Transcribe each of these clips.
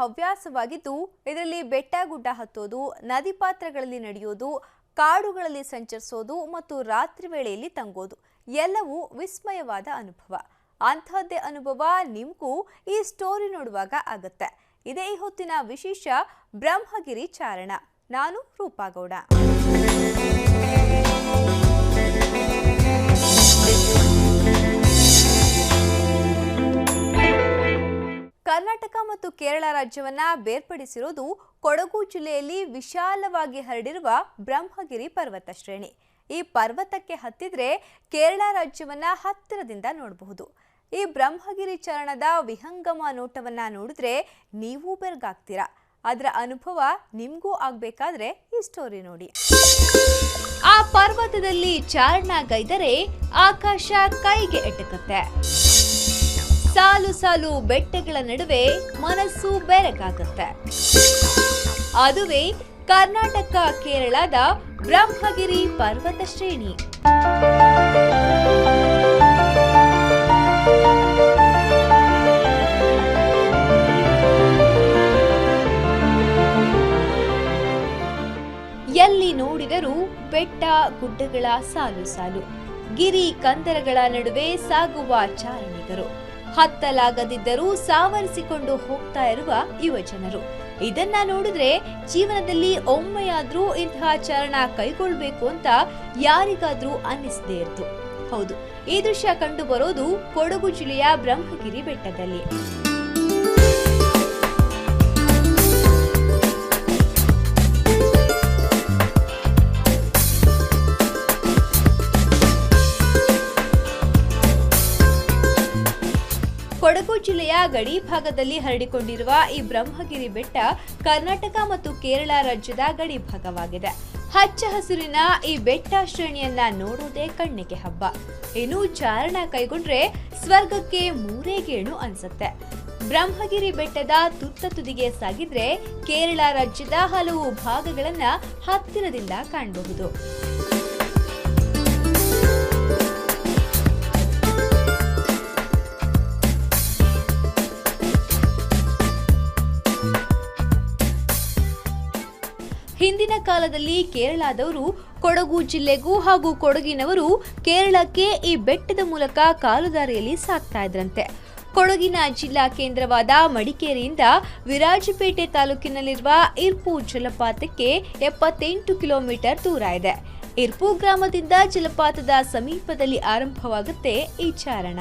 ಹವ್ಯಾಸವಾಗಿದ್ದು, ಇದರಲ್ಲಿ ಬೆಟ್ಟ ಗುಡ್ಡ ಹತ್ತೋದು, ನದಿ ಪಾತ್ರಗಳಲ್ಲಿ ನಡೆಯೋದು, ಕಾಡುಗಳಲ್ಲಿ ಸಂಚರಿಸೋದು ಮತ್ತು ರಾತ್ರಿ ವೇಳೆಯಲ್ಲಿ ತಂಗೋದು. ಎಲ್ಲವೂ ವಿಸ್ಮಯವಾದ ಅನುಭವ. ಅಂತಹದ್ದೇ ಅನುಭವ ನಿಮಗೂ ಈ ಸ್ಟೋರಿ ನೋಡುವಾಗ ಆಗತ್ತೆ. ಇದೇ ಈ ಹೊತ್ತಿನ ವಿಶೇಷ ಬ್ರಹ್ಮಗಿರಿ ಚಾರಣ. ನಾನು ರೂಪಾಗೌಡ ಕರ್ನಾಟಕ ಮತ್ತು ಕೇರಳ ರಾಜ್ಯವನ್ನ ಬೇರ್ಪಡಿಸಿರೋದು ಕೊಡಗು ಜಿಲ್ಲೆಯಲ್ಲಿ ವಿಶಾಲವಾಗಿ ಹರಡಿರುವ ಬ್ರಹ್ಮಗಿರಿ ಪರ್ವತ ಶ್ರೇಣಿ. ಈ ಪರ್ವತಕ್ಕೆ ಹತ್ತಿದ್ರೆ ಕೇರಳ ರಾಜ್ಯವನ್ನ ಹತ್ತಿರದಿಂದ ನೋಡಬಹುದು. ಈ ಬ್ರಹ್ಮಗಿರಿ ಚರಣದ ವಿಹಂಗಮ ನೋಟವನ್ನ ನೋಡಿದ್ರೆ ನೀವು ಬೆರ್ಗಾಗ್ತೀರಾ. ಅದರ ಅನುಭವ ನಿಮಗೂ ಆಗ್ಬೇಕಾದ್ರೆ ಈ ಸ್ಟೋರಿ ನೋಡಿ. ಆ ಪರ್ವತದಲ್ಲಿ ಚಾರಣ ಗೈದರೆ ಆಕಾಶ ಕೈಗೆ ಎಟಕತ್ತೆ. ಸಾಲು ಸಾಲು ಬೆಟ್ಟಗಳ ನಡುವೆ ಮನಸ್ಸು ಬೆರಗಾಗುತ್ತೆ ಅದುವೇ ಕರ್ನಾಟಕ, ಕೇರಳದ ಬ್ರಹ್ಮಗಿರಿ ಪರ್ವತ ಶ್ರೇಣಿ. ಎಲ್ಲಿ ನೋಡಿದರೂ ಬೆಟ್ಟ, ಗುಡ್ಡಗಳ ಸಾಲು ಸಾಲು. ಗಿರಿ, ಕಂದರಗಳ ನಡುವೆ ಸಾಗುವ ಚಾರಣಿಗರು. ಹತ್ತಲಾಗದಿದ್ದರೂ ಸಾವರಿಸಿಕೊಂಡು ಹೋಗ್ತಾ ಇರುವ ಯುವ ಜನರು. ಇದನ್ನ ನೋಡಿದ್ರೆ ಜೀವನದಲ್ಲಿ ಒಮ್ಮೆಯಾದ್ರೂ ಇಂತಹ ಚರಣ ಕೈಗೊಳ್ಬೇಕು ಅಂತ ಯಾರಿಗಾದ್ರೂ ಅನ್ನಿಸದೇ ಇರ್ತು. ಹೌದು, ಈ ದೃಶ್ಯ ಕಂಡು ಬರೋದು ಕೊಡಗು ಜಿಲ್ಲೆಯ ಬ್ರಹ್ಮಗಿರಿ ಬೆಟ್ಟದಲ್ಲಿ. ಜಿಲ್ಲೆಯ ಗಡಿ ಭಾಗದಲ್ಲಿ ಹರಡಿಕೊಂಡಿರುವ ಈ ಬ್ರಹ್ಮಗಿರಿ ಬೆಟ್ಟ ಕರ್ನಾಟಕ ಮತ್ತು ಕೇರಳ ರಾಜ್ಯದ ಗಡಿ ಭಾಗವಾಗಿದೆ. ಹಚ್ಚ ಹಸಿರಿನ ಈ ಬೆಟ್ಟ ಶ್ರೇಣಿಯನ್ನ ನೋಡೋದೇ ಕಣ್ಣಿಗೆ ಹಬ್ಬ. ಇನ್ನು ಚಾರಣ ಕೈಗೊಂಡ್ರೆ ಸ್ವರ್ಗಕ್ಕೆ ಮೂರೇ ಗೇಣು ಅನ್ಸುತ್ತೆ. ಬ್ರಹ್ಮಗಿರಿ ಬೆಟ್ಟದ ತುತ್ತ ತುದಿಗೆ ಸಾಗಿದ್ರೆ ಕೇರಳ ರಾಜ್ಯದ ಹಲವು ಭಾಗಗಳನ್ನ ಹತ್ತಿರದಿಂದ ಕಾಣಬಹುದು. ಹಿಂದಿನ ಕಾಲದಲ್ಲಿ ಕೇರಳದವರು ಕೊಡಗು ಜಿಲ್ಲೆಗೂ ಹಾಗೂ ಕೊಡಗಿನವರು ಕೇರಳಕ್ಕೆ ಈ ಬೆಟ್ಟದ ಮೂಲಕ ಕಾಲುದಾರಿಯಲ್ಲಿ ಸಾಕ್ತಾ ಇದ್ರಂತೆ. ಕೊಡಗಿನ ಜಿಲ್ಲಾ ಕೇಂದ್ರವಾದ ಮಡಿಕೇರಿಯಿಂದ ವಿರಾಜಪೇಟೆ ತಾಲೂಕಿನಲ್ಲಿರುವ ಇರ್ಪು ಜಲಪಾತಕ್ಕೆ ಎಪ್ಪತ್ತೆಂಟು ಕಿಲೋಮೀಟರ್ ದೂರ ಇದೆ. ಇರ್ಪು ಗ್ರಾಮದಿಂದ ಜಲಪಾತದ ಸಮೀಪದಲ್ಲಿ ಆರಂಭವಾಗುತ್ತೆ ಈ ಚಾರಣ.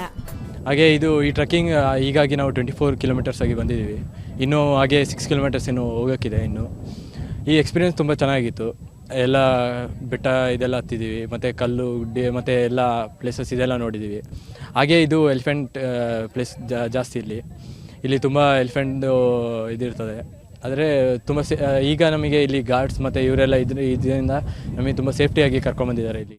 ಹಾಗೆ ಇದು ಈ ಟ್ರೆಕ್ಕಿಂಗ್ ಹೀಗಾಗಿ ನಾವು ಟ್ವೆಂಟಿ ಫೋರ್ ಕಿಲೋಮೀಟರ್ಸ್ ಆಗಿ ಬಂದಿದ್ದೀವಿ. ಇನ್ನೂ ಹಾಗೆ ಸಿಕ್ಸ್ ಕಿಲೋಮೀಟರ್ಸ್ ಇನ್ನೂ ಹೋಗೋಕ್ಕಿದೆ ಇನ್ನು. ಈ ಎಕ್ಸ್ಪೀರಿಯೆನ್ಸ್ ತುಂಬ ಚೆನ್ನಾಗಿತ್ತು. ಎಲ್ಲ ಬೆಟ್ಟ ಇದೆಲ್ಲ ಹತ್ತಿದ್ದೀವಿ ಮತ್ತು ಕಲ್ಲು, ಗುಡ್ಡೆ, ಮತ್ತು ಎಲ್ಲ ಪ್ಲೇಸಸ್ ಇದೆಲ್ಲ ನೋಡಿದ್ದೀವಿ ಹಾಗೆ ಇದು ಎಲಿಫೆಂಟ್ ಪ್ಲೇಸ್ ಜಾಸ್ತಿ ಇಲ್ಲಿ. ಇಲ್ಲಿ ತುಂಬ ಎಲಿಫೆಂಟು ಇದಿರ್ತದೆ. ಆದರೆ ತುಂಬ ಈಗ ನಮಗೆ ಇಲ್ಲಿ ಗಾರ್ಡ್ಸ್ ಮತ್ತು ಇವರೆಲ್ಲ ಇದ್ರ, ಇದರಿಂದ ನಮಗೆ ತುಂಬ ಸೇಫ್ಟಿಯಾಗಿ ಕರ್ಕೊಂಡ್ಬಂದಿದ್ದಾರೆ ಇಲ್ಲಿ.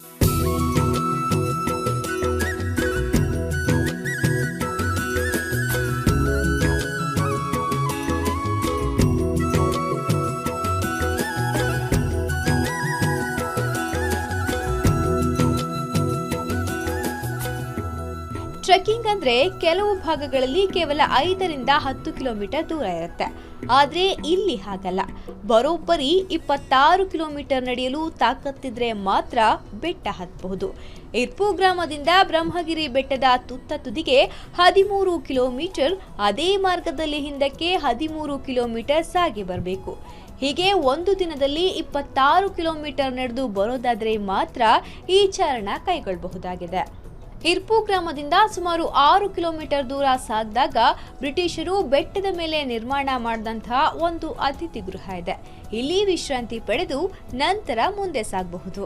ಅಂದ್ರೆ ಕೆಲವು ಭಾಗಗಳಲ್ಲಿ ಕೇವಲ ಐದರಿಂದ ಹತ್ತು ಕಿಲೋಮೀಟರ್ ದೂರ ಇರುತ್ತೆ. ಆದ್ರೆ ಇಲ್ಲಿ ಹಾಗಲ್ಲ. ಬರೋಬ್ಬರಿ ಇಪ್ಪತ್ತಾರು ಕಿಲೋಮೀಟರ್ ನಡೆಯಲು ತಾಕತ್ತಿದ್ರೆ ಮಾತ್ರ ಬೆಟ್ಟ ಹತ್ತಬಹುದು. ಇರ್ಪು ಗ್ರಾಮದಿಂದ ಬ್ರಹ್ಮಗಿರಿ ಬೆಟ್ಟದ ತುತ್ತ ತುದಿಗೆ ಹದಿಮೂರು ಕಿಲೋಮೀಟರ್, ಅದೇ ಮಾರ್ಗದಲ್ಲಿ ಹಿಂದಕ್ಕೆ ಹದಿಮೂರು ಕಿಲೋಮೀಟರ್ ಸಾಗಿ ಬರಬೇಕು. ಹೀಗೆ ಒಂದು ದಿನದಲ್ಲಿ ಇಪ್ಪತ್ತಾರು ಕಿಲೋಮೀಟರ್ ನಡೆದು ಬರೋದಾದರೆ ಮಾತ್ರ ಈ ಚಾರಣ ಕೈಗೊಳ್ಳಬಹುದಾಗಿದೆ. ಇರ್ಪು ಗ್ರಾಮದಿಂದ ಸುಮಾರು ಆರು ಕಿಲೋಮೀಟರ್ ದೂರ ಸಾಗಿದಾಗ ಬ್ರಿಟಿಷರು ಬೆಟ್ಟದ ಮೇಲೆ ನಿರ್ಮಾಣ ಮಾಡಿದಂತಹ ಒಂದು ಅತಿಥಿ ಗೃಹ ಇದೆ. ಇಲ್ಲಿ ವಿಶ್ರಾಂತಿ ಪಡೆದು ನಂತರ ಮುಂದೆ ಸಾಗಬಹುದು.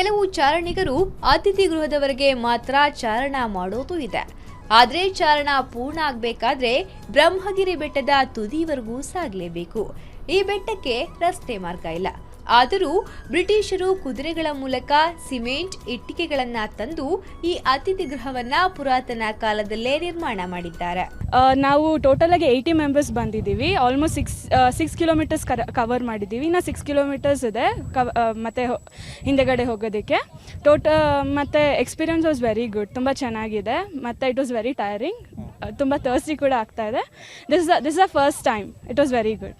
ಕೆಲವು ಚಾರಣಿಗರು ಅತಿಥಿ ಗೃಹದವರೆಗೆ ಮಾತ್ರ ಚಾರಣ ಮಾಡೋದು ಇದೆ. ಆದರೆ ಚಾರಣ ಪೂರ್ಣ ಆಗಬೇಕಾದ್ರೆ ಬ್ರಹ್ಮಗಿರಿ ಬೆಟ್ಟದ ತುದಿವರೆಗೂ ಸಾಗಲೇಬೇಕು. ಈ ಬೆಟ್ಟಕ್ಕೆ ರಸ್ತೆ ಮಾರ್ಗ ಇಲ್ಲ. ಆದರೂ ಬ್ರಿಟಿಷರು ಕುದುರೆಗಳ ಮೂಲಕ ಸಿಮೆಂಟ್ ಇಟ್ಟಿಗೆಗಳನ್ನ ತಂದು ಈ ಅತಿಥಿ ಗೃಹವನ್ನ ಪುರಾತನ ಕಾಲದಲ್ಲೇ ನಿರ್ಮಾಣ ಮಾಡಿದ್ದಾರೆ. ನಾವು ಟೋಟಲ್ ಆಗಿ ಏಯ್ಟಿ ಮೆಂಬರ್ಸ್ ಬಂದಿದ್ದೀವಿ. Almost six six kilometres cover ಮಾಡಿದ್ದೀವಿ. ಇನ್ನು ಸಿಕ್ಸ್ ಕಿಲೋಮೀಟರ್ಸ್ ಇದೆ, ಕವ ಮತ್ತೆ ಹಿಂದೆಗಡೆ ಹೋಗೋದಕ್ಕೆ. ಟೋಟ ಮತ್ತು ಎಕ್ಸ್ಪೀರಿಯನ್ಸ್ ವಾಸ್ ವೆರಿ ಗುಡ್ ತುಂಬ ಚೆನ್ನಾಗಿದೆ. ಮತ್ತು ಇಟ್ ವಾಸ್ ವೆರಿ ಟೈರಿಂಗ್ ತುಂಬ ತರ್ಸಿ ಕೂಡ ಆಗ್ತಾ ಇದೆ. This this a first time it was very good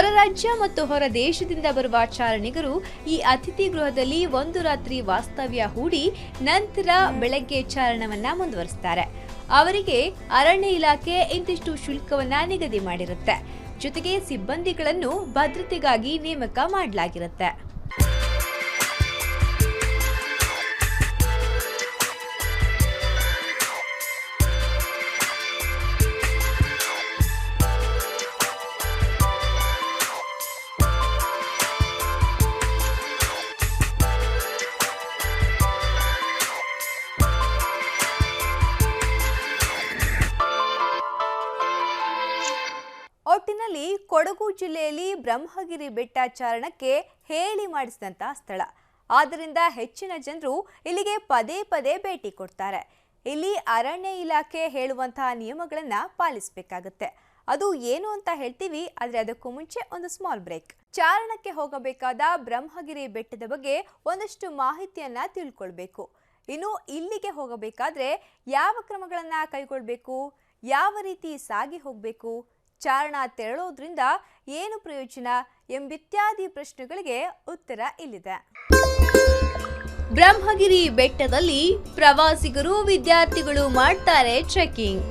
ಹೊರ ರಾಜ್ಯ ಮತ್ತು ಹೊರ ದೇಶದಿಂದ ಬರುವ ಚಾರಣಿಗರು ಈ ಅತಿಥಿ ಗೃಹದಲ್ಲಿ ಒಂದು ರಾತ್ರಿ ವಾಸ್ತವ್ಯ ಹೂಡಿ ನಂತರ ಬೆಳಗ್ಗೆ ಚಾರಣವನ್ನ ಮುಂದುವರಿಸ್ತಾರೆ. ಅವರಿಗೆ ಅರಣ್ಯ ಇಲಾಖೆ ಇಂತಿಷ್ಟು ಶುಲ್ಕವನ್ನ ನಿಗದಿ ಮಾಡಿರುತ್ತೆ. ಜೊತೆಗೆ ಸಿಬ್ಬಂದಿಗಳನ್ನು ಭದ್ರತೆಗಾಗಿ ನೇಮಕ ಮಾಡಲಾಗಿರುತ್ತೆ. ಜಿಲ್ಲೆಯಲ್ಲಿ ಬ್ರಹ್ಮಗಿರಿ ಬೆಟ್ಟ ಚಾರಣಕ್ಕೆ ಹೇಳಿ ಮಾಡಿಸಿದಂತಹ ಸ್ಥಳ. ಆದ್ದರಿಂದ ಹೆಚ್ಚಿನ ಜನರು ಇಲ್ಲಿಗೆ ಪದೇ ಪದೇ ಭೇಟಿ ಕೊಡ್ತಾರೆ. ಇಲ್ಲಿ ಅರಣ್ಯ ಇಲಾಖೆ ಹೇಳುವಂತಹ ನಿಯಮಗಳನ್ನ ಪಾಲಿಸಬೇಕಾಗತ್ತೆ. ಅದು ಏನು ಅಂತ ಹೇಳ್ತೀವಿ, ಆದ್ರೆ ಅದಕ್ಕೂ ಮುಂಚೆ ಒಂದು ಸ್ಮಾಲ್ ಬ್ರೇಕ್ ಚಾರಣಕ್ಕೆ ಹೋಗಬೇಕಾದ ಬ್ರಹ್ಮಗಿರಿ ಬೆಟ್ಟದ ಬಗ್ಗೆ ಒಂದಷ್ಟು ಮಾಹಿತಿಯನ್ನ ತಿಳ್ಕೊಳ್ಬೇಕು. ಇನ್ನು ಇಲ್ಲಿಗೆ ಹೋಗಬೇಕಾದ್ರೆ ಯಾವ ಕ್ರಮಗಳನ್ನ ಕೈಗೊಳ್ಬೇಕು? ಯಾವ ರೀತಿ ಸಾಗಿ ಹೋಗಬೇಕು? ಚಾರಣ ತೆರಳೋದ್ರಿಂದ ಏನು ಪ್ರಯೋಜನ ಎಂಬಿತ್ಯಾದಿ ಪ್ರಶ್ನೆಗಳಿಗೆ ಉತ್ತರ ಇಲ್ಲಿದೆ. ಬ್ರಹ್ಮಗಿರಿ ಬೆಟ್ಟದಲ್ಲಿ ಪ್ರವಾಸಿಗರು ವಿದ್ಯಾರ್ಥಿಗಳು ಮಾಡ್ತಾರೆ ಟ್ರೆಕ್ಕಿಂಗ್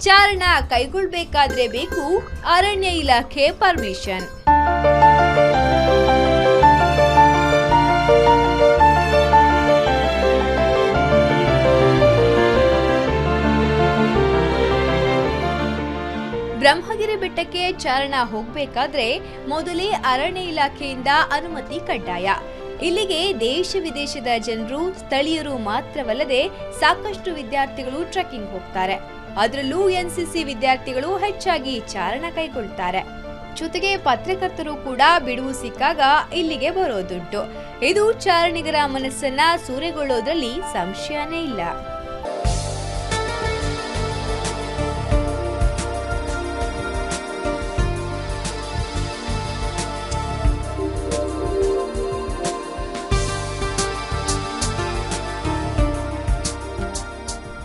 ಚಾರಣ ಕೈಗೊಳ್ಬೇಕಾದ್ರೆ ಬೇಕು ಅರಣ್ಯ ಇಲಾಖೆ ಪರ್ಮಿಷನ್ ಬ್ರಹ್ಮಗಿರಿ ಬೆಟ್ಟಕ್ಕೆ ಚಾರಣ ಹೋಗಬೇಕಾದ್ರೆ ಮೊದಲೇ ಅರಣ್ಯ ಇಲಾಖೆಯಿಂದ ಅನುಮತಿ ಕಡ್ಡಾಯ. ಇಲ್ಲಿಗೆ ದೇಶ ವಿದೇಶದ ಜನರು, ಸ್ಥಳೀಯರು ಮಾತ್ರವಲ್ಲದೆ ಸಾಕಷ್ಟು ವಿದ್ಯಾರ್ಥಿಗಳು ಟ್ರೆಕ್ಕಿಂಗ್ ಹೋಗ್ತಾರೆ. ಅದರಲ್ಲೂ ಎನ್ಸಿಸಿ ವಿದ್ಯಾರ್ಥಿಗಳು ಹೆಚ್ಚಾಗಿ ಚಾರಣ ಕೈಗೊಳ್ತಾರೆ. ಜೊತೆಗೆ ಪತ್ರಕರ್ತರು ಕೂಡ ಬಿಡುವು ಸಿಕ್ಕಾಗ ಇಲ್ಲಿಗೆ ಬರೋದುಂಟು. ಇದು ಚಾರಣಿಗರ ಮನಸ್ಸನ್ನ ಸೂರೆಗೊಳ್ಳೋದ್ರಲ್ಲಿ ಸಂಶಯನೇ ಇಲ್ಲ.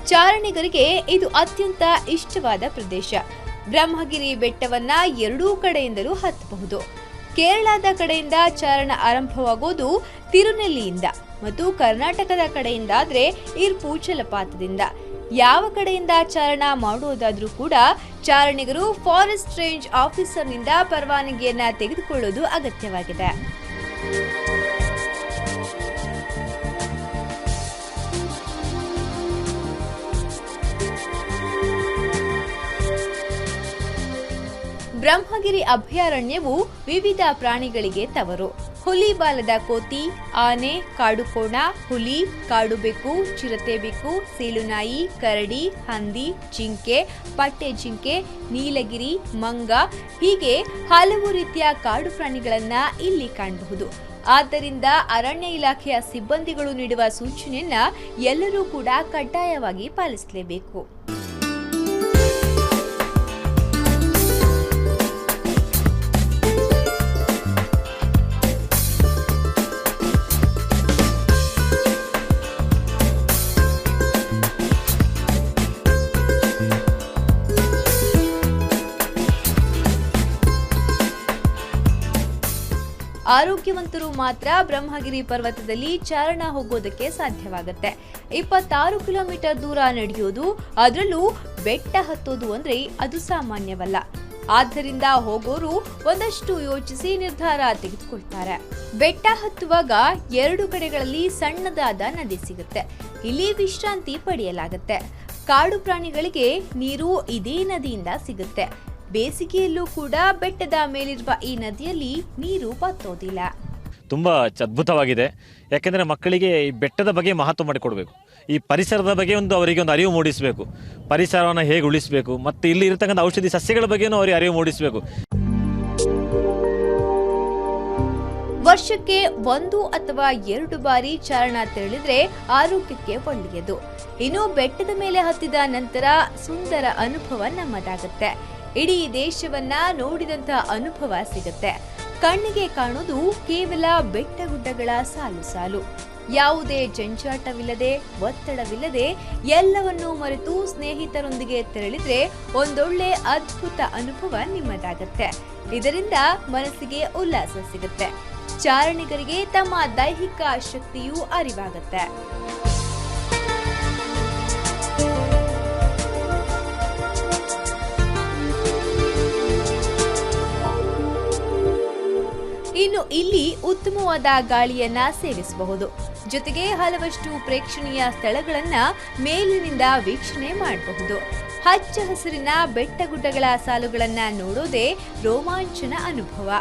ಚಾರಣಿಗರಿಗೆ ಇದು ಅತ್ಯಂತ ಇಷ್ಟವಾದ ಪ್ರದೇಶ. ಬ್ರಹ್ಮಗಿರಿ ಬೆಟ್ಟವನ್ನ ಎರಡೂ ಕಡೆಯಿಂದಲೂ ಹತ್ತಬಹುದು. ಕೇರಳದ ಕಡೆಯಿಂದ ಚಾರಣ ಆರಂಭವಾಗೋದು ತಿರುನೆಲ್ಲಿಯಿಂದ ಮತ್ತು ಕರ್ನಾಟಕದ ಕಡೆಯಿಂದ ಆದ್ರೆ ಇರ್ಪು ಜಲಪಾತದಿಂದ ಯಾವ ಕಡೆಯಿಂದ ಚಾರಣ ಮಾಡುವುದಾದ್ರೂ ಕೂಡ ಚಾರಣಿಗರು ಫಾರೆಸ್ಟ್ ರೇಂಜ್ ಆಫೀಸರ್ನಿಂದ ಪರವಾನಗಿಯನ್ನ ತೆಗೆದುಕೊಳ್ಳೋದು ಅಗತ್ಯವಾಗಿದೆ. ಬ್ರಹ್ಮಗಿರಿ ಅಭಯಾರಣ್ಯವು ವಿವಿಧ ಪ್ರಾಣಿಗಳಿಗೆ ತವರು. ಹುಲಿ ಬಾಲದ ಕೋತಿ, ಆನೆ, ಕಾಡುಕೋಣ, ಹುಲಿ, ಕಾಡುಬೆಕ್ಕು, ಚಿರತೆಬೆಕ್ಕು, ಸೀಲುನಾಯಿ, ಕರಡಿ, ಹಂದಿ, ಜಿಂಕೆ, ಪಟ್ಟೆ ಜಿಂಕೆ, ನೀಲಗಿರಿ, ಮಂಗ ಹೀಗೆ ಹಲವು ರೀತಿಯ ಕಾಡು ಪ್ರಾಣಿಗಳನ್ನ ಇಲ್ಲಿ ಕಾಣಬಹುದು. ಆದ್ದರಿಂದ ಅರಣ್ಯ ಇಲಾಖೆಯ ಸಿಬ್ಬಂದಿಗಳು ನೀಡುವ ಸೂಚನೆಯನ್ನ ಎಲ್ಲರೂ ಕೂಡ ಕಡ್ಡಾಯವಾಗಿ ಪಾಲಿಸಲೇಬೇಕು. ಆರೋಗ್ಯವಂತರು ಮಾತ್ರ ಬ್ರಹ್ಮಗಿರಿ ಪರ್ವತದಲ್ಲಿ ಚಾರಣ ಹೋಗೋದಕ್ಕೆ ಸಾಧ್ಯವಾಗುತ್ತೆ. ಇಪ್ಪತ್ತಾರು ಕಿಲೋಮೀಟರ್ ದೂರ ನಡೆಯೋದು, ಅದರಲ್ಲೂ ಬೆಟ್ಟ ಹತ್ತೋದು ಅಂದ್ರೆ ಅದು ಸಾಮಾನ್ಯವಲ್ಲ. ಆದ್ದರಿಂದ ಹೋಗೋರು ಒಂದಷ್ಟು ಯೋಚಿಸಿ ನಿರ್ಧಾರ ತೆಗೆದುಕೊಳ್ತಾರೆ. ಬೆಟ್ಟ ಹತ್ತುವಾಗ ಎರಡು ಕಡೆಗಳಲ್ಲಿ ಸಣ್ಣದಾದ ನದಿ ಸಿಗುತ್ತೆ. ಇಲ್ಲಿ ವಿಶ್ರಾಂತಿ ಪಡೆಯಲಾಗುತ್ತೆ. ಕಾಡು ಪ್ರಾಣಿಗಳಿಗೆ ನೀರು ಇದೇ ನದಿಯಿಂದ ಸಿಗುತ್ತೆ. ಬೇಸಿಗೆಯಲ್ಲೂ ಕೂಡ ಬೆಟ್ಟದ ಮೇಲಿರುವ ಈ ನದಿಯಲ್ಲಿ ನೀರು ಬತ್ತೋದಿಲ್ಲ. ತುಂಬಾ ಅದ್ಭುತವಾಗಿದೆ. ಯಾಕೆಂದರೆ ಮಕ್ಕಳಿಗೆ ಈ ಬೆಟ್ಟದ ಬಗ್ಗೆ ಮಹತ್ವ ಮಾಡಿಕೊಡ್ಬೇಕು. ಈ ಪರಿಸರದ ಬಗ್ಗೆ ಒಂದು ಅವರಿಗೆ ಒಂದು ಅರಿವು ಮೂಡಿಸಬೇಕು. ಪರಿಸರವನ್ನು ಹೇಗೆ ಉಳಿಸಬೇಕು ಮತ್ತು ಇಲ್ಲಿ ಇರತಕ್ಕಂಥ ಔಷಧಿ ಸಸ್ಯಗಳ ಬಗ್ಗೆನೂ ಅವರಿಗೆ ಅರಿವು ಮೂಡಿಸಬೇಕು. ವರ್ಷಕ್ಕೆ ಒಂದು ಅಥವಾ ಎರಡು ಬಾರಿ ಚಾರಣ ತೆರಳಿದ್ರೆ ಆರೋಗ್ಯಕ್ಕೆ ಒಳ್ಳೆಯದು. ಇನ್ನು ಬೆಟ್ಟದ ಮೇಲೆ ಹತ್ತಿದ ನಂತರ ಸುಂದರ ಅನುಭವ ನಮ್ಮದಾಗುತ್ತೆ. ಇಡೀ ದೇಶವನ್ನ ನೋಡಿದಂತ ಅನುಭವ ಸಿಗುತ್ತೆ. ಕಣ್ಣಿಗೆ ಕಾಣೋದು ಕೇವಲ ಬೆಟ್ಟ ಗುಡ್ಡಗಳ ಸಾಲು ಸಾಲು. ಯಾವುದೇ ಜಂಜಾಟವಿಲ್ಲದೆ, ಒತ್ತಡವಿಲ್ಲದೆ ಎಲ್ಲವನ್ನೂ ಮರೆತು ಸ್ನೇಹಿತರೊಂದಿಗೆ ತೆರಳಿದ್ರೆ ಒಂದೊಳ್ಳೆ ಅದ್ಭುತ ಅನುಭವ ನಿಮ್ಮದಾಗತ್ತೆ. ಇದರಿಂದ ಮನಸ್ಸಿಗೆ ಉಲ್ಲಾಸ ಸಿಗುತ್ತೆ. ಚಾರಣಿಗರಿಗೆ ತಮ್ಮ ದೈಹಿಕ ಶಕ್ತಿಯೂ ಅರಿವಾಗುತ್ತೆ. ಇಲ್ಲಿ ಉತ್ತಮವಾದ ಗಾಳಿಯನ್ನ ಸೇವಿಸಬಹುದು. ಜೊತೆಗೆ ಹಲವಷ್ಟು ಪ್ರೇಕ್ಷಣೀಯ ಸ್ಥಳಗಳನ್ನ ಮೇಲಿನಿಂದ ವೀಕ್ಷಣೆ ಮಾಡಬಹುದು. ಹಚ್ಚ ಹಸಿರಿನ ಬೆಟ್ಟಗುಡ್ಡಗಳ ಸಾಲುಗಳನ್ನ ನೋಡೋದೇ ರೋಮಾಂಚನ ಅನುಭವ.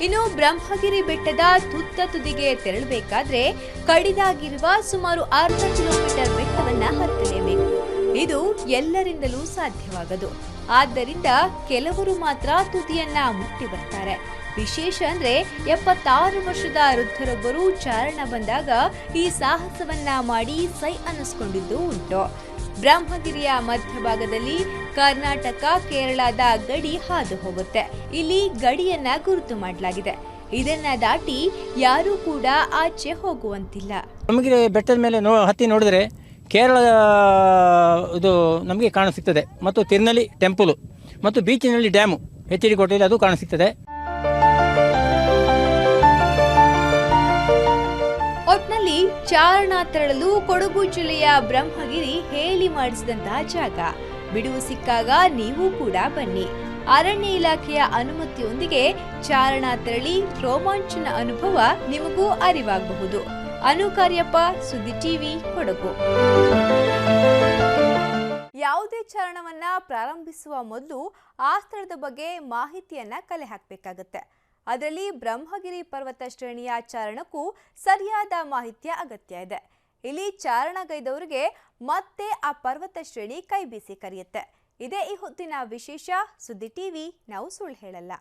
ಇನ್ನು ಬ್ರಹ್ಮಗಿರಿ ಬೆಟ್ಟದ ತುತ್ತ ತುದಿಗೆ ತೆರಳಬೇಕಾದ್ರೆ ಕಡಿದಾಗಿರುವ ಸುಮಾರು ಅರ್ಧ ಕಿಲೋಮೀಟರ್ ಬೆಟ್ಟವನ್ನ ಹತ್ತಲೇಬೇಕು. ಇದು ಎಲ್ಲರಿಂದಲೂ ಸಾಧ್ಯವಾಗದು. ಆದ್ದರಿಂದ ಕೆಲವರು ಮಾತ್ರ ತುದಿಯನ್ನ ಮುಟ್ಟಿ ಬರ್ತಾರೆ. ವಿಶೇಷ ಅಂದ್ರೆ ಎಪ್ಪತ್ತಾರು ವರ್ಷದ ವೃದ್ಧರೊಬ್ಬರು ಚಾರಣ ಬಂದಾಗ ಈ ಸಾಹಸವನ್ನ ಮಾಡಿ ಸೈ ಅನ್ನಿಸ್ಕೊಂಡಿದ್ದು ಉಂಟು. ಬ್ರಹ್ಮಗಿರಿಯ ಮಧ್ಯಭಾಗದಲ್ಲಿ ಕರ್ನಾಟಕ, ಕೇರಳದ ಗಡಿ ಹಾದು ಹೋಗುತ್ತೆ. ಇಲ್ಲಿ ಗಡಿಯನ್ನ ಗುರುತು ಮಾಡಲಾಗಿದೆ. ಇದನ್ನ ದಾಟಿ ಯಾರೂ ಕೂಡ ಆಚೆ ಹೋಗುವಂತಿಲ್ಲ. ನಮಗೆ ಬೆಟ್ಟದ ಮೇಲೆ ಹತ್ತಿ ನೋಡಿದರೆ ಕೇರಳ ಇದು ನಮಗೆ ಕಾಣಸಿಗ್ತದೆ ಮತ್ತು ತಿರುನಲಿ ಟೆಂಪಲು ಮತ್ತು ಬೀಚಿನಲ್ಲಿ ಡ್ಯಾಮು ಎಚ್ ಡಿ ಕೋಟೆಯಲ್ಲಿ ಅದು ಕಾಣಸಿಗ್ತದೆ ಒಟ್ನಲ್ಲಿ ಚಾರಣ ತೆರಳಲು ಕೊಡಗು ಜಿಲ್ಲೆಯ ಬ್ರಹ್ಮಗಿರಿ ಹೇಳಿ ಮಾಡಿಸಿದಂತಹ ಜಾಗ. ಬಿಡುವು ಸಿಕ್ಕಾಗ ನೀವು ಕೂಡ ಬನ್ನಿ. ಅರಣ್ಯ ಇಲಾಖೆಯ ಅನುಮತಿಯೊಂದಿಗೆ ಚಾರಣ ತೆರಳಿ ರೋಮಾಂಚನ ಅನುಭವ ನಿಮಗೂ ಅರಿವಾಗಬಹುದು. ಅನು ಕಾರ್ಯಪ್ಪ, ಸುದ್ದಿ ಟಿವಿ, ಕೊಡಗು. ಯಾವುದೇ ಚಾರಣವನ್ನ ಪ್ರಾರಂಭಿಸುವ ಮೊದಲು ಆ ಸ್ಥಳದ ಬಗ್ಗೆ ಮಾಹಿತಿಯನ್ನ ಕಲೆ ಹಾಕಬೇಕಾಗತ್ತೆ. ಅದರಲ್ಲಿ ಬ್ರಹ್ಮಗಿರಿ ಪರ್ವತ ಶ್ರೇಣಿಯ ಚಾರಣಕ್ಕೂ ಸರಿಯಾದ ಮಾಹಿತಿಯ ಅಗತ್ಯ ಇದೆ. ಇಲ್ಲಿ ಚಾರಣಗೈದವರಿಗೆ ಮತ್ತೆ ಆ ಪರ್ವತ ಶ್ರೇಣಿ ಕೈ ಬೀಸಿ ಕರೆಯುತ್ತೆ. ಇದೇ ಈ ಹೊತ್ತಿನ ವಿಶೇಷ ಸುದ್ದಿ ಟಿವಿ, ನಾವು ಸುಳ್ಳು ಹೇಳಲ್ಲ.